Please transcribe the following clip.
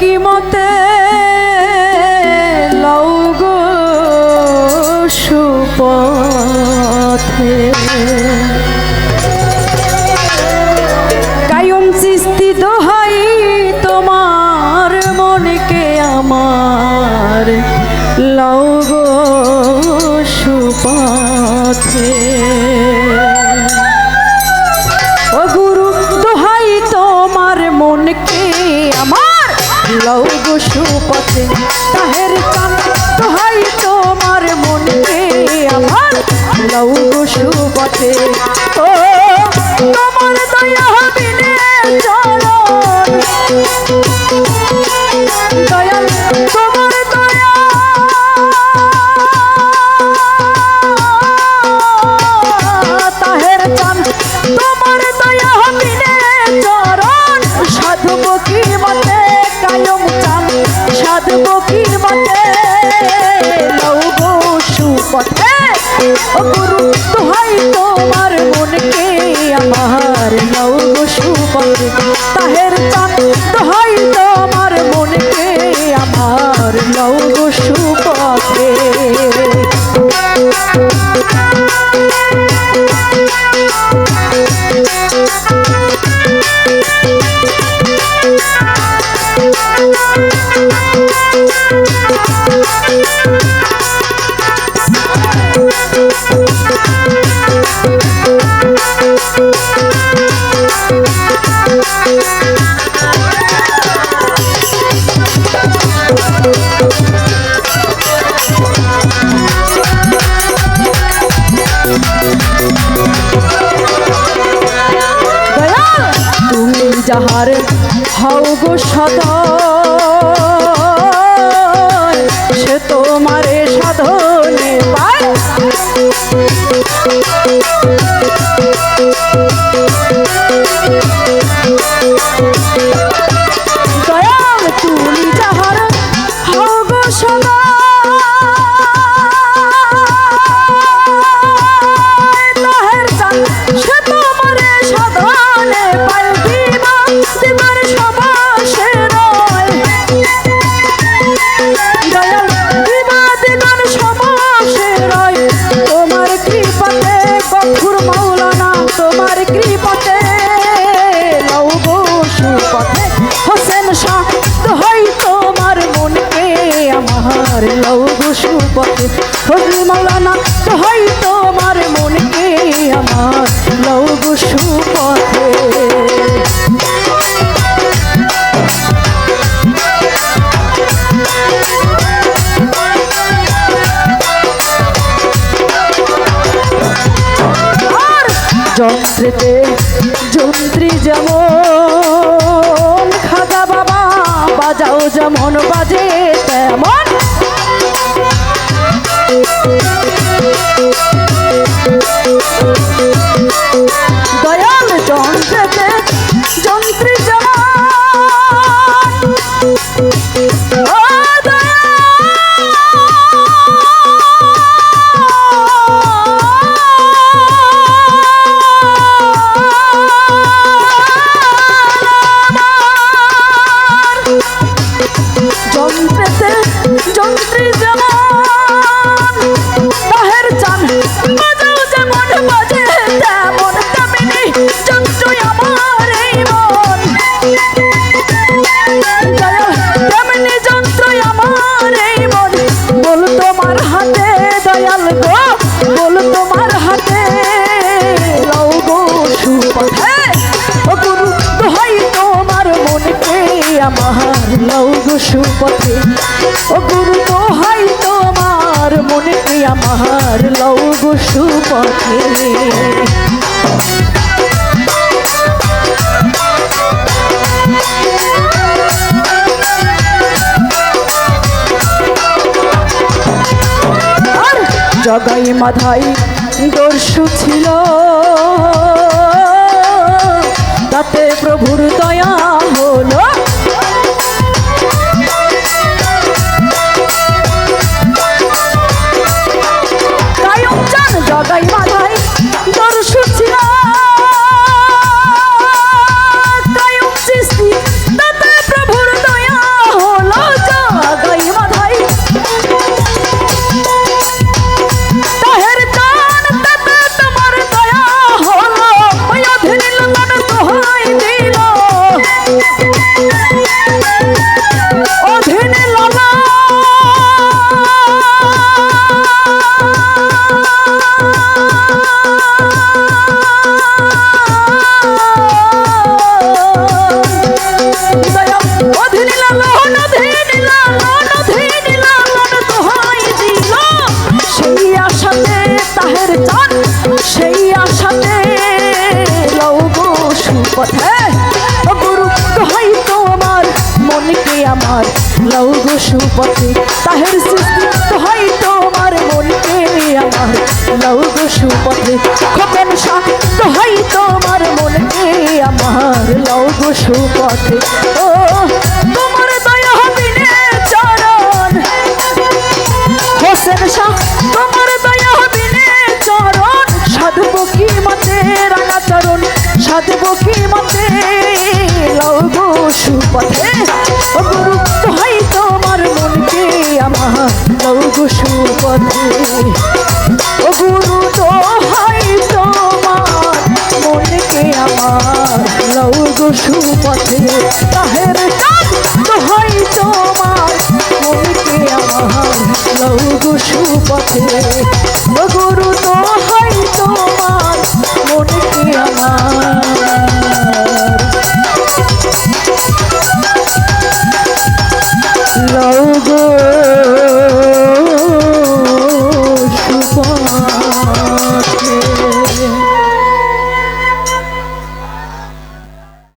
কি মতে লৌগ সুপথে। চালাও গো সুপথে তাহের চান তোহাই তোমার মনকে আমার চালাও গো সুপথে ও দক্ষিণ বাংলা যাহারে হও গো সদ সে তোমারে সাধনে পায়। আমার লৌ পথে। ফজলি মৌলানা হয় তোমার মনকে আমার লৌ পথে। যন্ত্রেতে পথে। ও গুরু, তো হয় তোমার মনেতে আমার লও গো সুপথে। জগাই মাধাই দর্শু ছিল। তাতে প্রভুর সুপথে খোকন শাহ দোহাই তোমার মনকে আমার লৌগো সুপথে। ও, তোমার দয়া বিনে চরণ। হোসেন শাহ, তোমার দয়া বিনে চরণ। সাধব কি মতে রাঙা চরণ। সাধব কি মতে লৌগ সুপথে। ও ঘুষু পথে ও গুরু তো লৌ ঘুষু পথে তাহের কাজ তো হাই তোমার লৌ ঘুষু পথে ও গুরু তো হাই তোমার